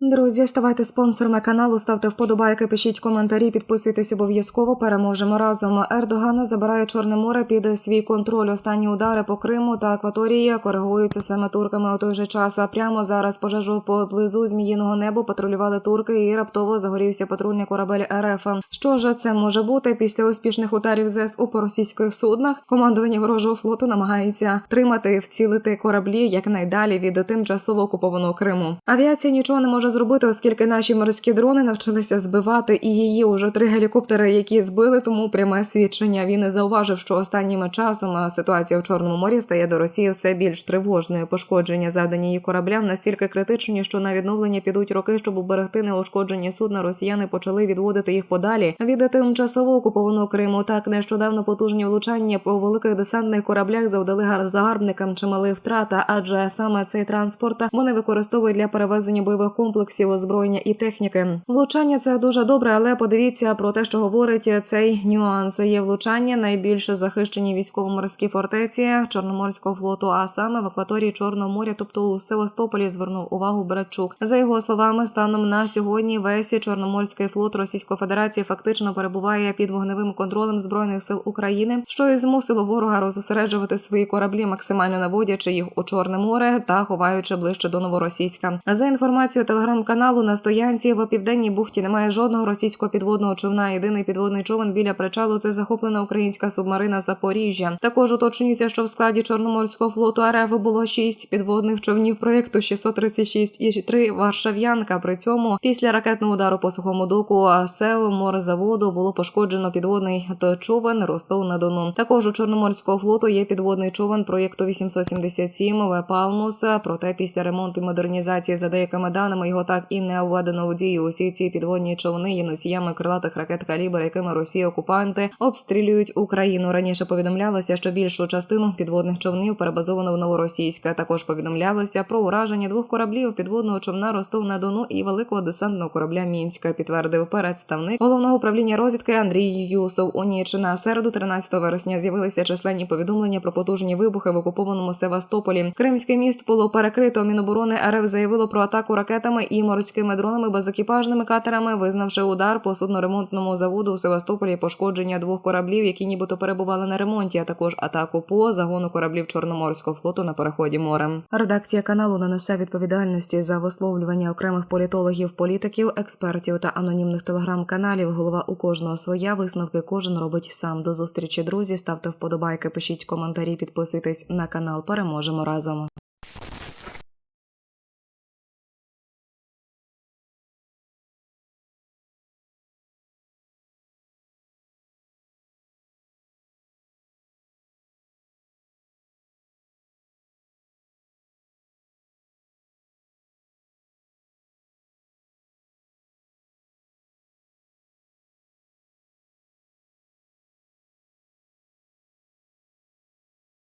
Друзі, ставайте спонсорами каналу, ставте вподобайки, пишіть коментарі, підписуйтесь обов'язково. Переможемо разом. Ердоган забирає Чорне море під свій контроль. Останні удари по Криму та акваторії коригуються саме турками у той же час. А прямо зараз пожежу поблизу зміїного небу патрулювали турки і раптово загорівся патрульний корабель РФ. Що ж це може бути після успішних ударів ЗСУ по російських суднах? Командування ворожого флоту намагається тримати і вцілити кораблі якнайдалі від тимчасово окупованого Криму. Авіація нічого не може зробити, оскільки наші морські дрони навчилися збивати і її уже три гелікоптери, які збили. Тому пряме свідчення. Він і зауважив, що останнім часом ситуація в Чорному морі стає до Росії все більш тривожною. Пошкодження задані її кораблям настільки критичні, що на відновлення підуть роки, щоб уберегти неушкоджені судна. Росіяни почали відводити їх подалі від тимчасово окупованого Криму. Так нещодавно потужні влучання по великих десантних кораблях завдали гар- загарбникам чимали втрата, адже саме цей транспорт вони використовують для перевезення бойових комплексів, озброєння і техніки. Влучання це дуже добре, але подивіться про те, що говорить цей нюанс. Є влучання найбільше захищені військово-морські фортеці Чорноморського флоту, а саме в акваторії Чорного моря, тобто у Севастополі, звернув увагу Братчук. За його словами, станом на сьогодні весь Чорноморський флот Російської Федерації фактично перебуває під вогневим контролем збройних сил України, що і змусило ворога розосереджувати свої кораблі, максимально наводячи їх у Чорне море та ховаючи ближче до новоросійська. За інформацією телеграм-каналу на стоянці в південній бухті немає жодного російського підводного човна. Єдиний підводний човен біля причалу це захоплена українська субмарина Запоріжжя. Також уточнюється, що в складі Чорноморського флоту РФ було шість підводних човнів проєкту 636 і три Варшав'янка. При цьому після ракетного удару по сухому доку СЕО морезаводу було пошкоджено підводний човен Ростов на Дону. Також у Чорноморського флоту є підводний човен проєкту 877 В Палмус. Проте після ремонту і модернізації за деякими даними його так і не введено у дію. Усі ці підводні човни є носіями крилатих ракет калібр, якими Росії окупанти обстрілюють Україну. Раніше повідомлялося, що більшу частину підводних човнів перебазовано в Новоросійське. Також повідомлялося про ураження двох кораблів підводного човна Ростов на Дону і великого десантного корабля Мінська. Підтвердив представник головного управління розвідки Андрій Юсов. У ніч на середу, 13 вересня, з'явилися численні повідомлення про потужні вибухи в окупованому Севастополі. Кримське міст було перекрито. Міноборони РФ заявило про атаку ракетами і морськими дронами безекіпажними катерами, визнавши удар по судноремонтному заводу у Севастополі, пошкодження двох кораблів, які нібито перебували на ремонті, а також атаку по загону кораблів Чорноморського флоту на переході морем. Редакція каналу не несе відповідальності за висловлювання окремих політологів, політиків, експертів та анонімних телеграм-каналів. Голова у кожного своя висновки кожен робить сам. До зустрічі, друзі. Ставте вподобайки, пишіть коментарі, підписуйтесь на канал. Переможемо разом.